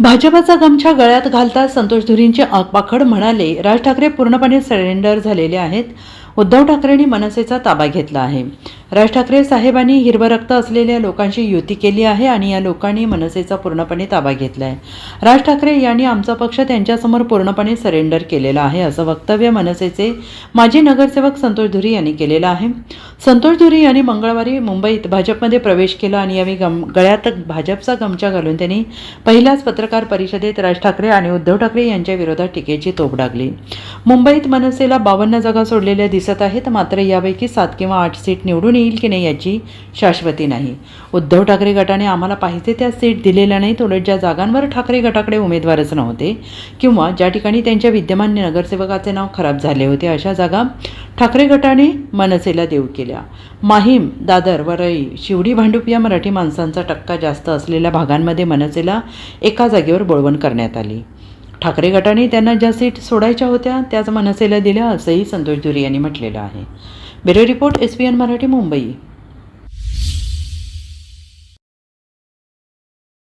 भाजपाचा गमछा गळ्यात घालता संतोष धुरींचे आगपाखड म्हणाले राज ठाकरे पूर्णपणे सरेंडर झालेले आहेत. उद्धव ठाकरेंनी मनसेचा ताबा घेतला आहे. राज ठाकरे साहेबांनी हिरवं रक्त असलेल्या लोकांशी युती केली आहे आणि या लोकांनी मनसेचा पूर्णपणे ताबा घेतला आहे राज ठाकरे यांनी आमचा पक्ष त्यांच्यासमोर पूर्णपणे सरेंडर केलेला आहे असं वक्तव्य मनसेचे माजी नगरसेवक संतोष धुरी यांनी केलेलं आहे. संतोष धुरी यांनी मंगळवारी मुंबईत भाजपमध्ये प्रवेश केला आणि यावेळी गम गळ्यात भाजपचा गमछा घालून त्यांनी पहिल्याच पत्रकार परिषदेत राज ठाकरे आणि उद्धव ठाकरे यांच्या विरोधात टीकेची तोफ डागली. मुंबईत मनसेला बावन्न जागा सोडलेल्या दिसत आहेत मात्र यापैकी सात किंवा आठ सीट निवडून येईल की नाही याची शाश्वती नाही. उद्धव ठाकरे गटाने आम्हाला पाहिजे त्या सीट दिलेल्या नाहीत उलट ज्या जागांवर ठाकरे गटाकडे उमेदवारच नव्हते किंवा ज्या ठिकाणी त्यांच्या विद्यमान नगरसेवकाचे नाव खराब झाले होते अशा जागा ठाकरे गटाने मनसेला देऊ केल्या. माहीम दादर वरळी शिवडी भांडूप या मराठी माणसांचा टक्का जास्त असलेल्या भागांमध्ये मनसेला एका जागेवर बोळवण करण्यात आली. ठाकरे गटाने त्यांना ज्या सीट सोडायच्या होत्या त्याच मनसेला दिल्या असंही संतोष धुरी यांनी म्हटलेलं आहे. Bureau report S P N Marathi Mumbai.